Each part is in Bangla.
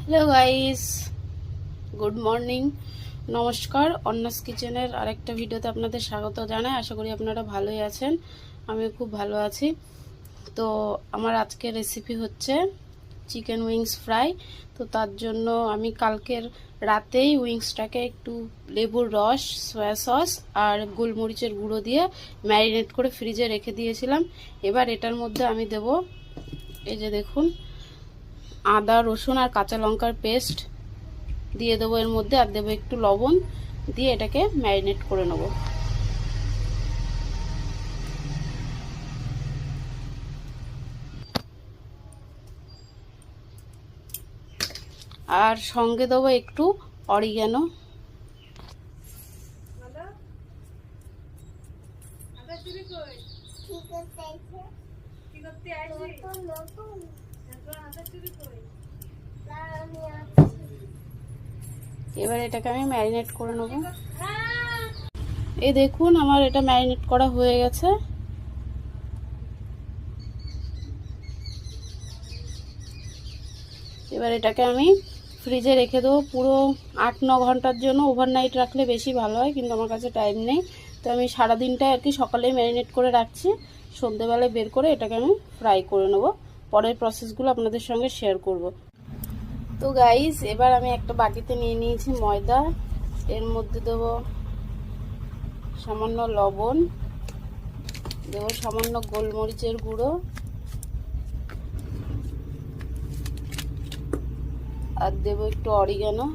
হ্যালো গাইস গুড মর্নিং নমস্কার। অন্নাস কিচেনের আরেকটা ভিডিওতে আপনাদের স্বাগত জানাই। আশা করি আপনারা ভালোই আছেন। আমি খুব ভালো আছি। তো আমার আজকের রেসিপি হচ্ছে চিকেন উইংস ফ্রাই তো তার জন্য আমি কালকের রাতেই উইংসটাকে একটু লেবুর রস সয়া সস আর গোলমরিচের গুঁড়ো দিয়ে ম্যারিনেট করে ফ্রিজে রেখে দিয়েছিলাম। এবার এটার মধ্যে আমি দেব এই যে দেখুন আদা রসুন আর কাঁচা লঙ্কার পেস্ট দিয়ে দেবো এর মধ্যে আর দেবো একটু লবণ দিয়ে এটাকে ম্যারিনেট করে নেব। আর সঙ্গে দেবো একটু অরিগ্যানো এবার এটাকে আমি ম্যারিনেট করে নেব। এই দেখুন, আমার এটা ম্যারিনেট করা হয়ে গেছে। এবার এটাকে আমি ফ্রিজে রেখে দেবো। পুরো আট, ন ঘণ্টার জন্য ওভারনাইট রাখলে বেশি ভালো হয়, কিন্তু আমার কাছে টাইম নেই। তো আমি সারাদিনটাই আর কি সকালে ম্যারিনেট করে রাখছি। সন্ধেবেলায় বের করে এটাকে আমি ফ্রাই করে নেব। পরের প্রসেসগুলো আপনাদের সঙ্গে শেয়ার করব। তো গাইস এবার আমি একটা বাটিতে নিয়ে নিয়েছি ময়দা। এর মধ্যে দেব সামান্য লবণ। দেব সামান্য গোলমরিচের গুঁড়ো। আর দেব একটু অরিগানো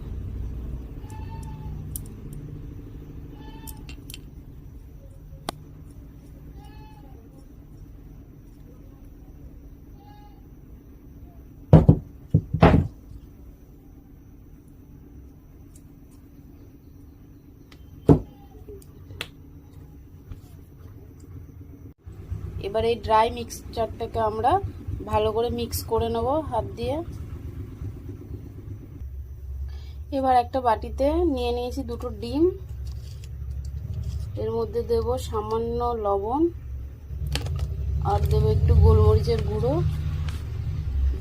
এবার এই ড্রাই মিক্সচারটাকে আমরা ভালো করে মিক্স করে নেব হাত দিয়ে। এবার একটা বাটিতে নিয়ে নিয়েছি দুটো ডিম। এর মধ্যে দেব সামান্য লবণ আর দেবো একটু গোলমরিচের গুঁড়ো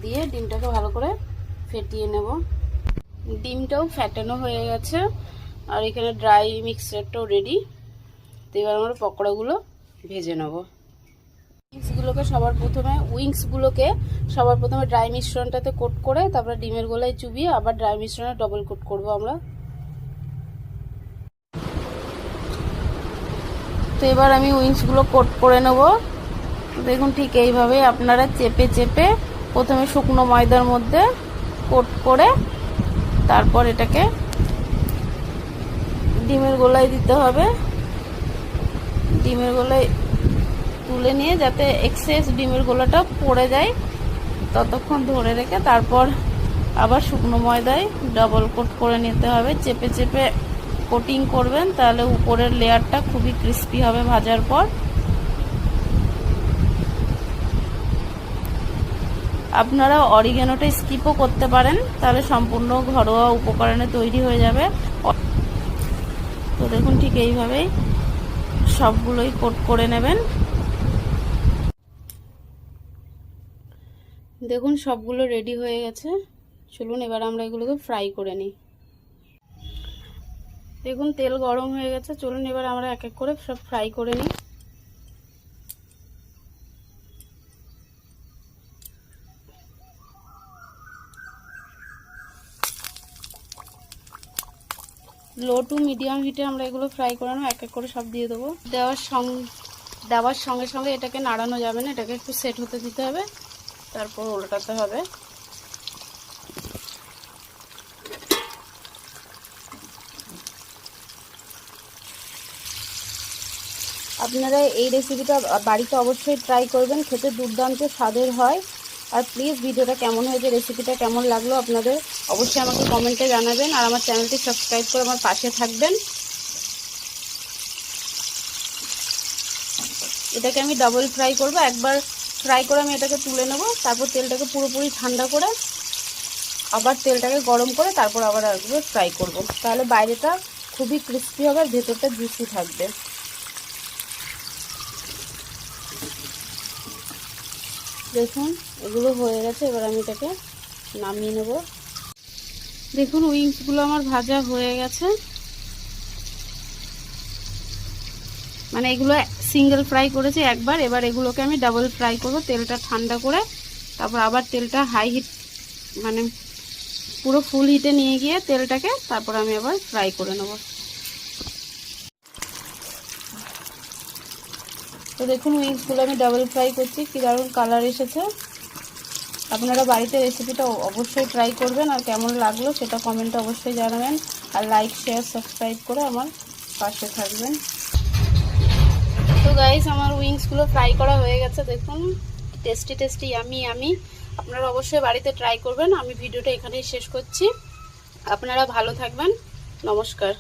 দিয়ে ডিমটাকে ভালো করে ফেটিয়ে নেব। ডিমটাও ফ্যাটানো হয়ে গেছে আর এখানে ড্রাই মিক্সচারটাও রেডি তো এবার আমরা পকোড়াগুলো ভেজে নেব। উইংসগুলোকে সবার প্রথমে উইংসগুলোকে সবার প্রথমে ড্রাই মিশ্রণটাতে কোট করে, তারপরে ডিমের গোলায় চুবিয়ে আবার ড্রাই মিশ্রণে ডবল কোট করব আমরা। তো এবার আমি উইংসগুলো কোট করে নেব। দেখুন ঠিক এইভাবে আপনারা চেপে চেপে প্রথমে শুকনো ময়দার মধ্যে কোট করে তারপর এটাকে ডিমের গোলায় দিতে হবে। ডিমের গোলায় তুলে নিয়ে যাতে এক্সেস ডিমের গোলাটা পড়ে যায়, ততক্ষণ ধরে রেখে তারপর আবার শুকনো ময়দায় ডবল কোট করে নিতে হবে। চেপে চেপে কোটিং করবেন, তাহলে উপরের লেয়ারটা খুবই ক্রিস্পি হবে ভাজার পর। আপনারা অরিগেনোটা স্কিপও করতে পারেন, তাহলে সম্পূর্ণ ঘরোয়া উপকরণে তৈরি হয়ে যাবে। তো দেখুন ঠিক এইভাবেই সবগুলোই কোট করে নেবেন। দেখুন, সবগুলো রেডি হয়ে গেছে। চলুন, এবার আমরা এগুলোকে ফ্রাই করে নিই। দেখুন, তেল গরম হয়ে গেছে। চলুন, এবার আমরা এক এক করে সব ফ্রাই করে নিই। লো টু মিডিয়াম হিটে আমরা এগুলো ফ্রাই করে এক এক করে সব দিয়ে দেবো। দেওয়ার সঙ্গে দেওয়ার সঙ্গে সঙ্গে এটাকে নাড়ানো যাবে না। এটাকে একটু সেট হতে দিতে হবে। তারপর উল্টাতে হবে। আপনারা এই রেসিপিটা বাড়িতে অবশ্যই ট্রাই করবেন, খেতে দুর্দান্ত স্বাদের হয়। আর প্লিজ ভিডিওটা কেমন হয়েছে রেসিপিটা কেমন লাগল আপনাদের অবশ্যই আমাকে কমেন্টে জানাবেন আর আমার চ্যানেলটি সাবস্ক্রাইব করে আমার পাশে থাকবেন। এটাকে আমি ডাবল ফ্রাই করব, একবার ফ্রাই করে আমি এটাকে তুলে নেব, তারপর তেলটাকে পুরোপুরি ঠান্ডা করে আবার তেলটাকে গরম করে তারপর আবার একবার ফ্রাই করব। তাহলে বাইরেটা খুবই ক্রিস্পি হবে আর ভেতরটা জুসি থাকবে। দেখুন, এগুলো হয়ে গেছে, এবার আমি এটাকে নামিয়ে নেব। দেখুন, উইংসগুলো আমার ভাজা হয়ে গেছে। মানে এগুলো সিঙ্গেল ফ্রাই করেছি একবার, এবার এগুলোকে আমি ডাবল ফ্রাই করব, তেলটা ঠান্ডা করে, তারপর আবার তেলটা হাই হিট মানে পুরো ফুল হিটে নিয়ে গিয়ে তেলটাকে তারপর আমি আবার ফ্রাই করে নেব। তো দেখুন উইংসগুলো আমি ডাবল ফ্রাই করছি, কী দারুণ কালার এসেছে। আপনারা বাড়িতে রেসিপিটা অবশ্যই ট্রাই করবেন, আর কেমন লাগল সেটা কমেন্টে অবশ্যই জানাবেন, আর লাইক শেয়ার সাবস্ক্রাইব করে আমার পাশে থাকবেন। তো গাইস আমার উইংসগুলো ফ্রাই করা হয়ে গেছে। দেখুন টেস্টি টেস্টি আমি আমি আপনারা অবশ্যই বাড়িতে ট্রাই করবেন। আমি ভিডিওটা এখানেই শেষ করছি। আপনারা ভালো থাকবেন। নমস্কার।